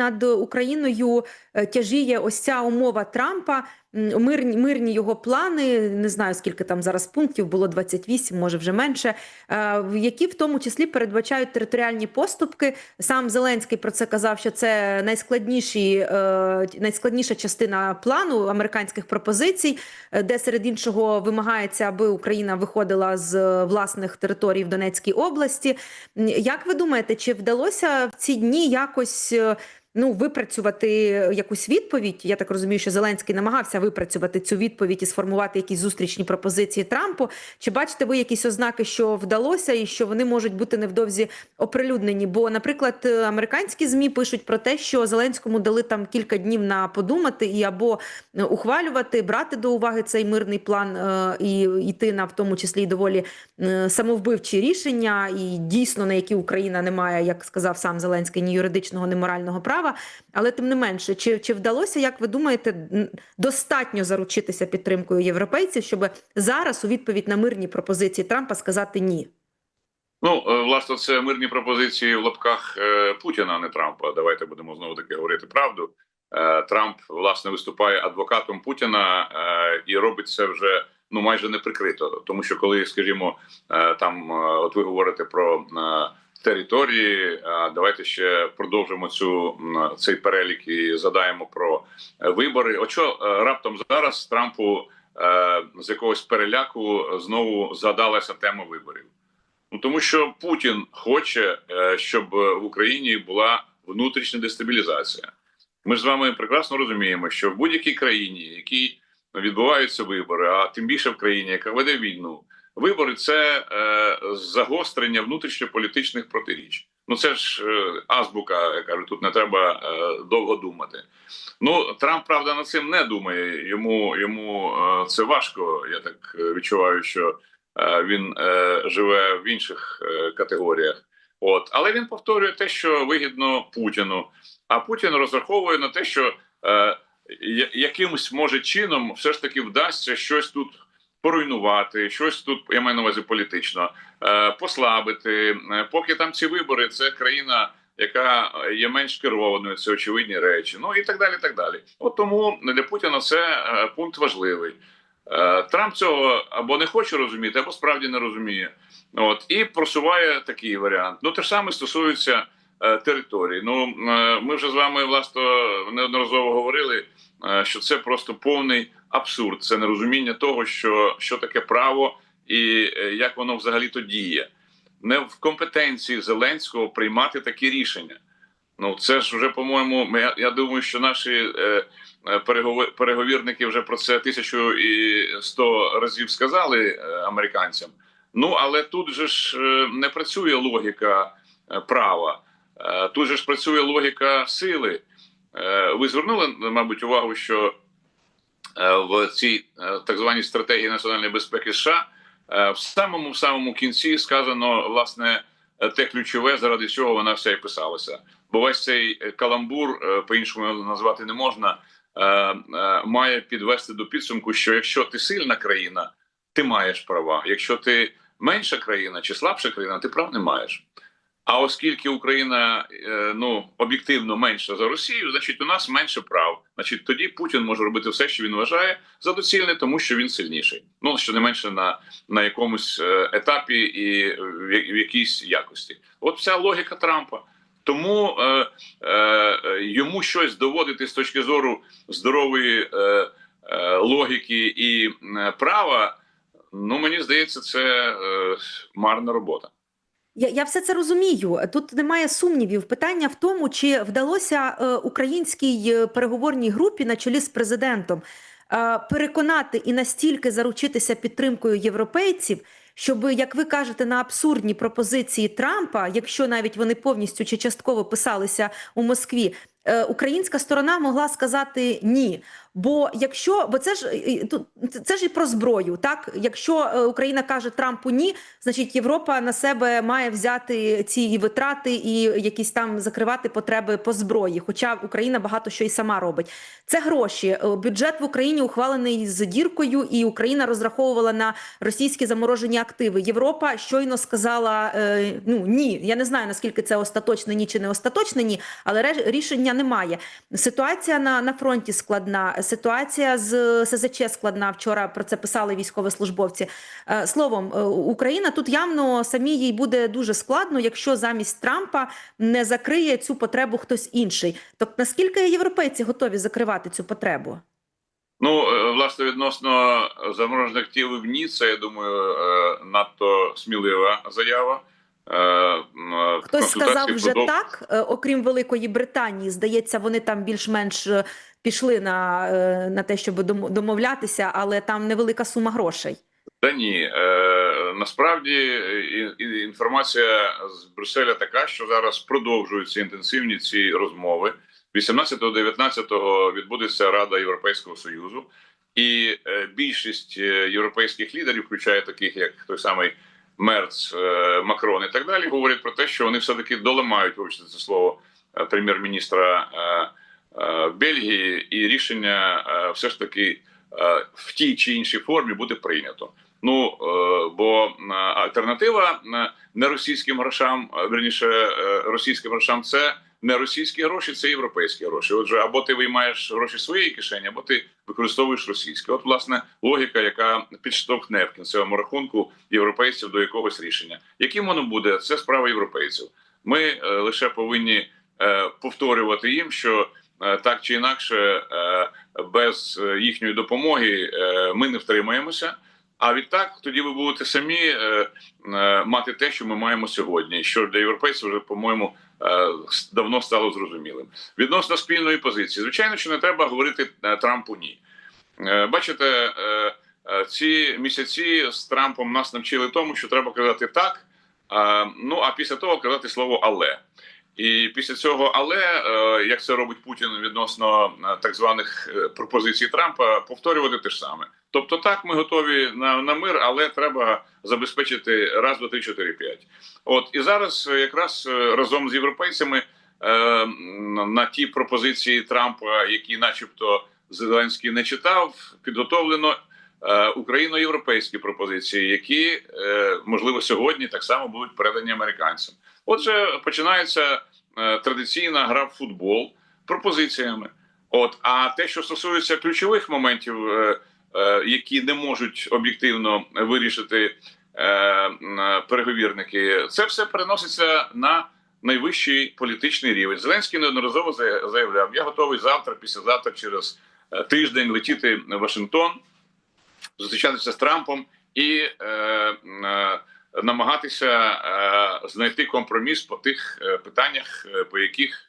над Україною е, тяжіє ось ця умова Трампа. Мирні, мирні його плани, не знаю скільки там зараз пунктів, було 28, може вже менше, е, які в тому числі передбачають територіальні поступки. Сам Зеленський про це казав, що це найскладніші, е, найскладніша частина плану американських пропозицій, е, де серед іншого вимагається, аби Україна виходила з власних територій в Донецькій області. Як ви думаєте, чи вдалося в ці дні якось? Ну, випрацювати якусь відповідь. Я так розумію, що Зеленський намагався випрацювати цю відповідь і сформувати якісь зустрічні пропозиції Трампу. Чи бачите ви якісь ознаки, що вдалося, і що вони можуть бути невдовзі оприлюднені? Бо, наприклад, е, американські змі пишуть про те, що Зеленському дали там кілька днів на подумати і або е, ухвалювати, брати до уваги цей мирний план е, і йти на в тому числі доволі самовбивчі рішення, і дійсно на які Україна не має, як сказав сам Зеленський, ні юридичного, ні морального права. Але тим не менше, чи, чи вдалося, як ви думаєте, н- достатньо заручитися підтримкою європейців, щоб зараз у відповідь на мирні пропозиції Трампа сказати ні? Ну, е, власне, це мирні пропозиції в лапках е, Путіна, а не Трампа. Давайте будемо знову таки говорити правду. Е, Трамп власне виступає адвокатом Путіна і робить це вже ну майже неприкрито. Тому що коли, скажімо, там от ви говорите про території, давайте ще продовжимо цю цей перелік і задаємо про е, вибори. От що е, раптом зараз Трампу е, з якогось переляку знову згадалася тема виборів. Ну тому що Путін хоче, щоб в Україні була внутрішня дестабілізація. Ми ж з вами прекрасно розуміємо, що в будь-якій країні, якій відбуваються вибори, а тим більше в країні, яка веде війну, вибори це е, загострення внутрішньополітичних протиріч. Ну це ж е, азбука, я кажу, тут не треба е, довго думати. Ну Трамп правда над цим не думає. Йому йому е, це важко. Я так відчуваю, що е, він е, живе в інших е, категоріях. От, але він повторює те, що вигідно Путіну. А Путін розраховує на те, що е, якимось може чином все ж таки вдасться щось тут поруйнувати, щось тут я маю на увазі політично е, послабити. Е, Поки там ці вибори, це країна, яка є менш керованою, це очевидні речі. Ну і так далі. так далі. От тому для Путіна це е, пункт важливий. Трамп цього або не хоче розуміти, або справді не розуміє. От і просуває такий варіант. Ну те ж саме стосується е, території. Ну е, ми вже з вами власне неодноразово говорили, е, що це просто повний абсурд. Це нерозуміння того, що, що таке право і як воно взагалі то діє. Не в компетенції Зеленського приймати такі рішення. Ну це ж вже по-моєму. Я, я думаю, що наші переговірники вже про це тисячу і сто разів сказали американцям. Ну але тут же ж не працює логіка права, тут же ж працює логіка сили. Е, Ви звернули, мабуть, увагу, що е, в цій е, так званій стратегії національної безпеки США е, в самому самому кінці сказано власне е, те ключове, заради чого вона вся і писалася. Бо весь цей е, каламбур е, по-іншому назвати не можна. е, е, Має підвести до підсумку, що якщо ти сильна країна, ти маєш права. Якщо ти менша країна чи слабша країна, ти прав не маєш. А оскільки Україна е, ну об'єктивно менша за Росію, значить у нас менше прав. Значить, тоді Путін може робити все, що він вважає за доцільне, тому що він сильніший. Ну щонайменше на, на якомусь е, етапі і в, якійсь якості. От вся логіка Трампа. Тому е, е, йому щось доводити з точки зору здорової е, е, логіки і права. Ну мені здається, це е, марна робота. Я, я все це розумію. Тут немає сумнівів. Питання в тому, чи вдалося е, українській е, переговорній групі на чолі з президентом е, переконати і настільки заручитися підтримкою європейців, щоб, як ви кажете, на абсурдні пропозиції Трампа, якщо навіть вони повністю чи частково писалися у Москві, українська сторона могла сказати ні. Бо якщо, бо це ж е, е, це- ж і про зброю, так якщо е, Україна каже Трампу ні, значить Європа на себе має взяти ці і витрати, і якісь там закривати потреби по зброї. Хоча Україна багато що і сама робить. Це гроші. Е, Бюджет в Україні ухвалений з діркою, і Україна розраховувала на російські заморожені активи. Європа щойно сказала е, ну ні. Я не знаю наскільки це остаточне ні чи не остаточне ні, але реж- рішення немає. Ситуація на, на фронті складна, ситуація з СЗЧ складна. Вчора про це писали військовослужбовці. Е, Словом, е, Україна тут явно самі їй буде дуже складно, якщо замість Трампа не закриє цю потребу хтось інший. Тобто, наскільки європейці готові закривати цю потребу? Ну, е, власне, відносно заморожених активів ні, це я думаю надто смілива заява. Е, е, Хтось сказав вже продов- так, е, окрім Великої Британії, здається, вони там більш-менш пішли на, на те, щоб дом- домовлятися, але там невелика сума грошей. Та ні, насправді інформація з Брюсселя така, що зараз продовжуються інтенсивні ці розмови. 18-19 відбудеться Рада Європейського Союзу, і більшість європейських лідерів, включає таких як той самий Мерц, е, Макрон і так далі, говорять про те, що вони все таки доламають вибачте це слово е, прем'єр-міністра е, Бельгії, і рішення все ж таки в тій чи іншій формі буде прийнято. Ну бо альтернатива не російським грошам, верніше російським грошам, це не російські гроші, це європейські гроші. Отже, або ти виймаєш гроші своєї кишені, або ти використовуєш російські. От власне логіка, яка підштовхне в кінцевому рахунку європейців до якогось рішення. Яким воно буде, це справа європейців. Ми е, лише повинні е, повторювати їм, що е, так чи інакше, е, без е, їхньої допомоги е, ми не втримаємося. А відтак тоді ви будете самі е, е, мати те, що ми маємо сьогодні, що для європейців вже, по-моєму, давно стало зрозумілим. Відносно спільної позиції, звичайно, що не треба говорити е, Трампу ні. Е, бачите, е, е, ці місяці з Трампом нас навчили тому, що треба казати так. Ну а після того казати слово але. І після цього, але е, як це робить Путін відносно е, так званих е, пропозицій Трампа, повторювати те ж саме. Тобто, так ми готові на, на мир, але треба забезпечити раз, два, три, чотири, п'ять. От і зараз якраз разом з європейцями е, на ті пропозиції Трампа, які, начебто, Зеленський не читав, підготовлено е, україно-європейські пропозиції, які е, можливо сьогодні так само будуть передані американцям. Отже, починається е, традиційна гра в футбол пропозиціями. От, а те, що стосується ключових моментів, е, е, які не можуть об'єктивно вирішити переговірники, це все переноситься на найвищий політичний рівень. Зеленський неодноразово заявляв: я готовий завтра, післязавтра, через тиждень летіти в Вашингтон, зустрічатися з Трампом і намагатися е, знайти компроміс по тих е, питаннях, е, по яких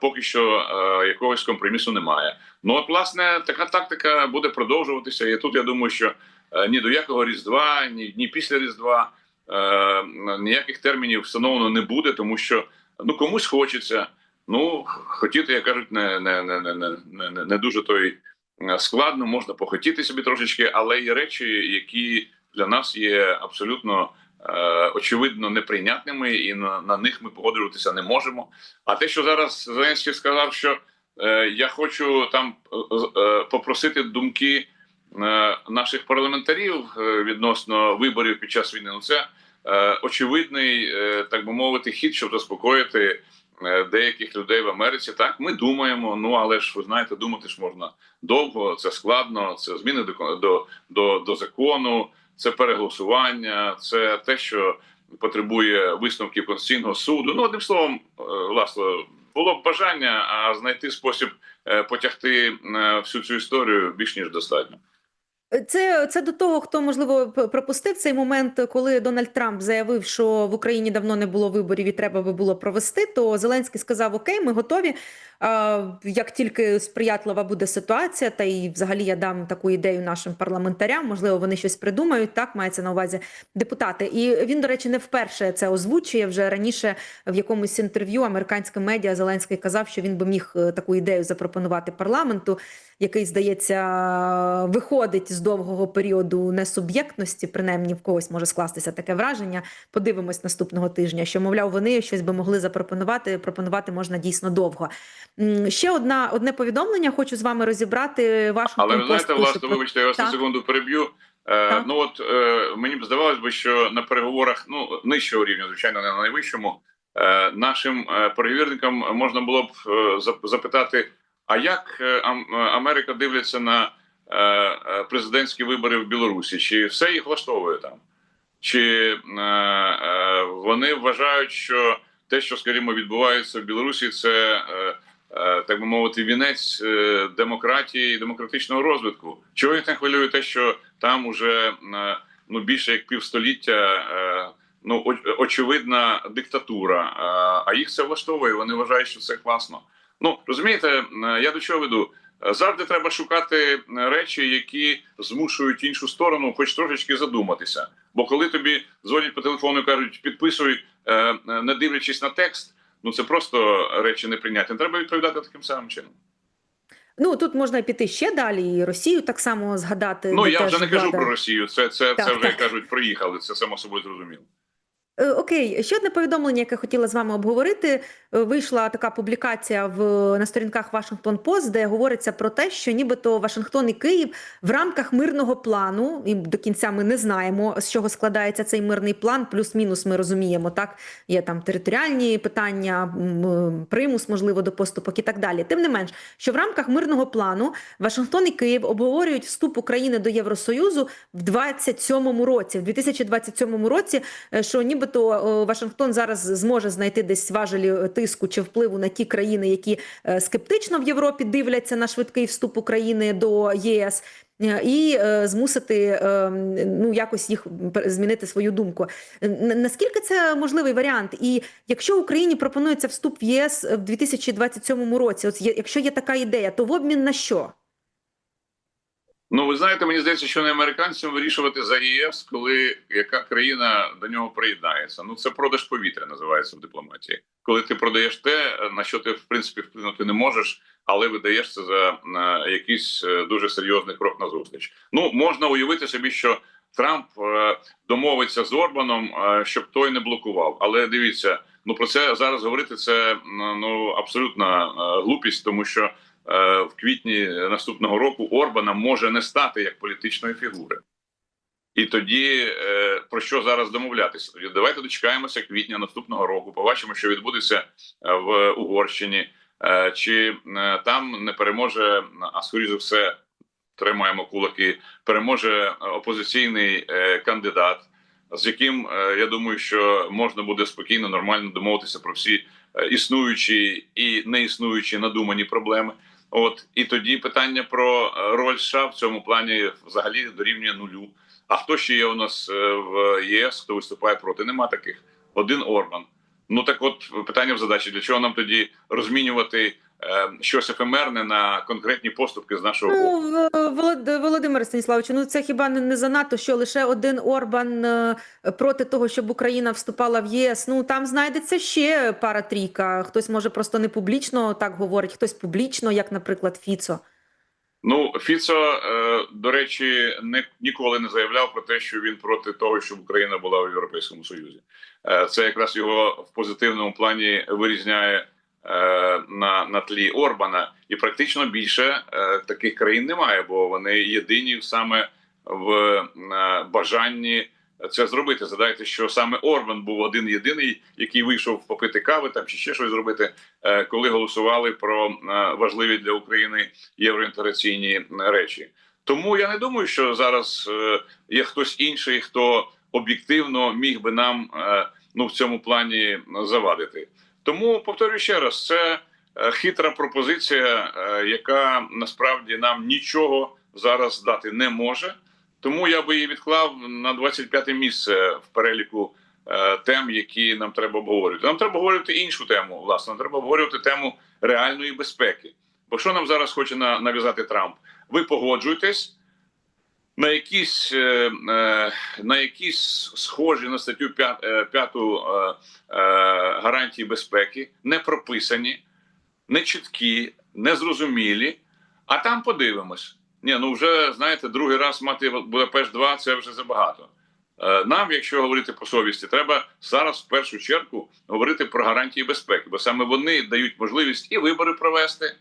поки що якогось компромісу немає. Ну от власне така тактика буде продовжуватися. І тут я думаю, що ні до якого різдва, ні, ні після різдва ніяких термінів встановлено не буде, тому що ну комусь хочеться. Ну хотіти, як кажуть, не, не, не, не, не, дуже той складно, можна похотіти собі трошечки, але є речі, які для нас є абсолютно е, очевидно неприйнятними, і на, на них ми погоджуватися не можемо. А те, що зараз Зеленський сказав, що е, я хочу там е, е, попросити думки е, наших парламентарів е, відносно виборів під час війни, ну це е, очевидний, е, так би мовити, хід, щоб заспокоїти. е, Деяких людей в Америці так ми думаємо. Ну але ж ви знаєте, думати ж можна довго. Це складно. Це зміни до до, до, до закону, це переголосування, це те, що потребує висновків Конституційного суду. Ну одним словом, е, власне, було б бажання, а знайти спосіб е, потягти е, всю цю історію більш ніж достатньо. Це, це до того, хто можливо пропустив цей момент, коли Дональд Трамп заявив, що в Україні давно не було виборів і треба би було провести. То Зеленський сказав: Окей, ми готові. Як тільки сприятлива буде ситуація, та і взагалі я дам таку ідею нашим парламентарям, можливо, вони щось придумають. Так мається на увазі депутати. І він, до речі, не вперше це озвучує. Вже раніше в якомусь інтерв'ю американським медіа Зеленський казав, що він би міг е, таку ідею запропонувати парламенту, який здається виходить з довгого періоду несуб'єктності, принаймні в когось може скластися таке враження. Подивимось наступного тижня, що мовляв, вони щось би могли запропонувати. Пропонувати можна дійсно довго. Ще одна одне повідомлення. Хочу з вами розібрати вашу Але ви знаєте, власне, вибачте, я вас на секунду переб'ю. Е, ну от е, мені б здавалось би, що на переговорах ну нижчого рівня, звичайно, не на найвищому, е, нашим е, перевірникам можна було б е, запитати: а як Америка дивиться на президентські вибори в Білорусі? Чи все їх влаштовує там? Чи е, е, вони вважають, що те, що скажімо, відбувається в Білорусі, це е, е, так би мовити, вінець е, демократії і демократичного розвитку? Чого їх не хвилює те, що там уже е, ну більше як півстоліття е, ну очевидна диктатура, е, а їх це влаштовує. Вони вважають, що це класно. Ну розумієте, е, я до чого веду? Завжди треба шукати е, речі, які змушують іншу сторону, хоч трошечки задуматися. Бо коли тобі дзвонять по телефону і кажуть, підписуй, е, е, не дивлячись на текст, ну це просто речі неприйнятні. Треба відповідати таким самим чином. Ну тут можна піти ще далі, і Росію так само згадати. Ну я вже не кажу влада- про Росію. Це це, Так, це вже так. кажуть, проїхали. Це само собою зрозуміло. Е, Окей, ще одне повідомлення, яке хотіла з вами обговорити. Е, Вийшла така публікація в на сторінках Washington Post, де говориться про те, що нібито Вашингтон і Київ в рамках мирного плану, і до кінця ми не знаємо, з чого складається цей мирний план. Плюс-мінус ми розуміємо, так є там територіальні питання, примус, можливо, до поступок і так далі. Тим не менш, що в рамках мирного плану Вашингтон і Київ обговорюють вступ України до Євросоюзу в 27-му році, в 2027 році, е, що нібито е, Вашингтон зараз зможе знайти десь важелі е, тиску чи впливу на ті країни, які е, скептично в Європі дивляться на швидкий вступ України до ЄС. І змусити ну якось їх змінити свою думку. Наскільки це можливий варіант? І якщо Україні пропонується вступ в ЄС в 2027 році, от якщо є така ідея, то в обмін на що? Ну, ви знаєте, мені здається, що не американцям вирішувати за ЄС, коли яка країна до нього приєднається. Ну це продаж повітря називається в дипломатії. Коли ти продаєш те, на що ти в принципі вплинути не можеш, але видаєш це за на якийсь е, дуже серйозний крок назустріч. Ну можна уявити собі, що Трамп е, домовиться з Орбаном, е, щоб той не блокував. Але дивіться, ну про це зараз говорити це ну абсолютна глупість, тому що в квітні наступного року Орбана може не стати як політичної фігури. І тоді е, про що зараз домовлятися? Давайте дочекаємося квітня наступного року. Побачимо, що відбудеться е, в Угорщині, е, чи е, там не переможе, а скоріше за все, тримаємо кулаки, переможе е, опозиційний е, кандидат, з яким е, я думаю, що можна буде спокійно, нормально домовитися про всі е, існуючі і неіснуючі надумані проблеми. От і тоді питання про е, роль США в цьому плані взагалі дорівнює нулю. А хто ще є у нас е, в ЄС, хто виступає проти? Нема таких. Один Орбан. Ну так, от питання в задачі: для чого нам тоді розмінювати щось ефемерне на конкретні поступки з нашого боку? Ну, Володимир Станіславович, ну це хіба не, занадто, що лише один Орбан е, проти того, щоб Україна вступала в ЄС. Ну там знайдеться ще пара трійка. Хтось може просто не публічно так говорить, хтось публічно, як, наприклад, Фіцо. Ну, Фіцо, е, до речі, не ніколи не заявляв про те, що він проти того, щоб Україна була в Європейському Союзі. Е, це якраз його в позитивному плані вирізняє е, на, на тлі Орбана, і практично більше е, таких країн немає, бо вони єдині саме в е, бажанні. Це зробити. Задайте, що саме Орбан був один єдиний, який вийшов попити кави там чи ще щось зробити, е, коли голосували про е, важливі для України євроінтеграційні речі. Тому я не думаю, що зараз е, є хтось інший, хто об'єктивно міг би нам е, ну в цьому плані завадити. Тому повторюю ще раз: це е, хитра пропозиція, е, яка насправді нам нічого зараз дати не може. Тому я би її відклав на 25 місце в переліку е, тем, які нам треба обговорювати. Нам треба обговорювати іншу тему. Власне, нам треба обговорювати тему реальної безпеки. Бо що нам зараз хоче на- нав'язати Трамп? Ви погоджуєтесь на якісь, е, е, на якісь схожі на статтю 5, е, 5 е, гарантії безпеки, не прописані, не чіткі, не зрозумілі. А там подивимось. Ні, ну вже знаєте, другий раз мати Будапешт 2 це вже забагато. Нам, якщо говорити по совісті, треба зараз в першу чергу говорити про гарантії безпеки, бо саме вони дають можливість і вибори провести,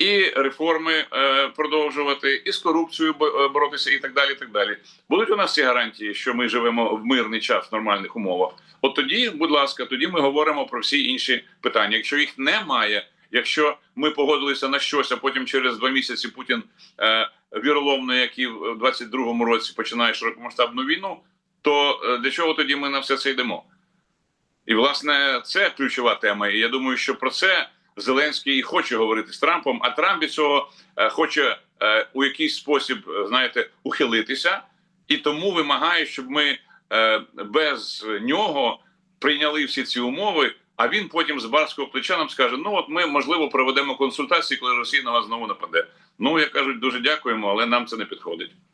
і реформи е, продовжувати, і з корупцією е, боротися, і так далі. І так далі. Будуть у нас ці гарантії, що ми живемо в мирний час в нормальних умовах. От тоді, будь ласка, тоді ми говоримо про всі інші питання. Якщо їх немає, якщо ми погодилися на щось, а потім через два місяці Путін е, віроломно, як і в 22-му році починає широкомасштабну війну, то е, для чого тоді ми на все це йдемо? І власне це ключова тема. І я думаю, що про це Зеленський хоче говорити з Трампом. А Трамп від цього е, хоче е, у якийсь спосіб, е, знаєте, ухилитися, і тому вимагає, щоб ми без нього прийняли всі ці умови. А він потім з барського плеча нам скаже: ну от ми можливо проведемо консультації, коли Росія на вас знову нападе. Ну як кажуть, дуже дякуємо, але нам це не підходить.